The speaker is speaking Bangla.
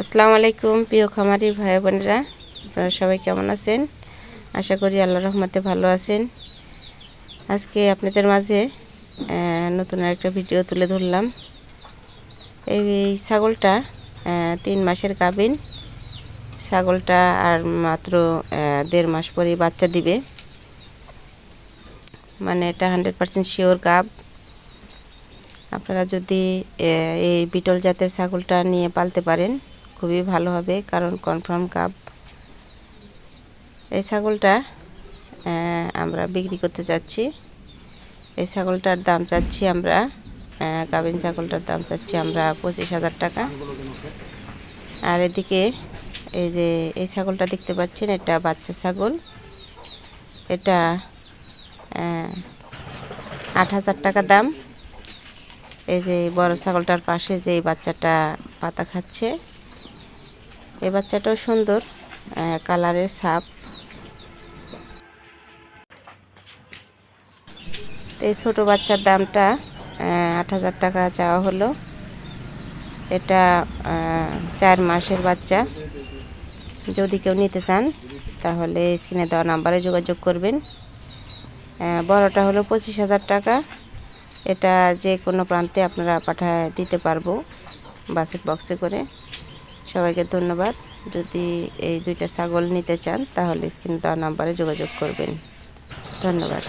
আসসালামু আলাইকুম, প্রিয় খামারি ভাই বোনেরা। আপনারা সবাই কেমন আছেন? আশা করি আল্লাহ রহমতে ভালো আছেন। আজকে আপনাদের মাঝে নতুন একটা ভিডিও তুলে ধরলাম। এই ছাগলটা তিন মাসের গাভিন ছাগলটা আর মাত্র দেড় মাস পরেই বাচ্চা দিবে। মানে এটা হান্ড্রেড পার্সেন্ট শিওর গাব আপনারা যদি এই বিটল জাতের ছাগলটা নিয়ে পালতে পারেন খুবই ভালো হবে, কারণ কনফার্ম কাপ এই ছাগলটা আমরা বিক্রি করতে চাচ্ছি। এই ছাগলটার দাম চাচ্ছি আমরা গাভিন ছাগলটার দাম চাচ্ছি আমরা পঁচিশ হাজার টাকা। আর এদিকে এই যে, এই ছাগলটা দেখতে পাচ্ছেন, এটা বাচ্চা ছাগল। এটা আট হাজার টাকা দাম। এই যে, বড় ছাগলটার পাশে যে বাচ্চাটা পাতা খাচ্ছে এই বাচ্চাটাও সুন্দর কালারের সাপ। তো এই ছোটো বাচ্চার দামটা আট হাজার টাকা চাওয়া হলো। এটা চার মাসের বাচ্চা। যদি কেউ নিতে চান, তাহলে স্ক্রিনে দেওয়া নাম্বারে যোগাযোগ করবেন। বড়টা হলো পঁচিশ হাজার টাকা। এটা যে কোনো প্রান্তে আপনারা পাঠায় দিতে পারব বাসের বক্সে করে। সবাইকে ধন্যবাদ। যদি এই দুইটা ছাগল নিতে চান, তাহলে স্ক্রিনে দেওয়া নাম্বারে যোগাযোগ করবেন। ধন্যবাদ।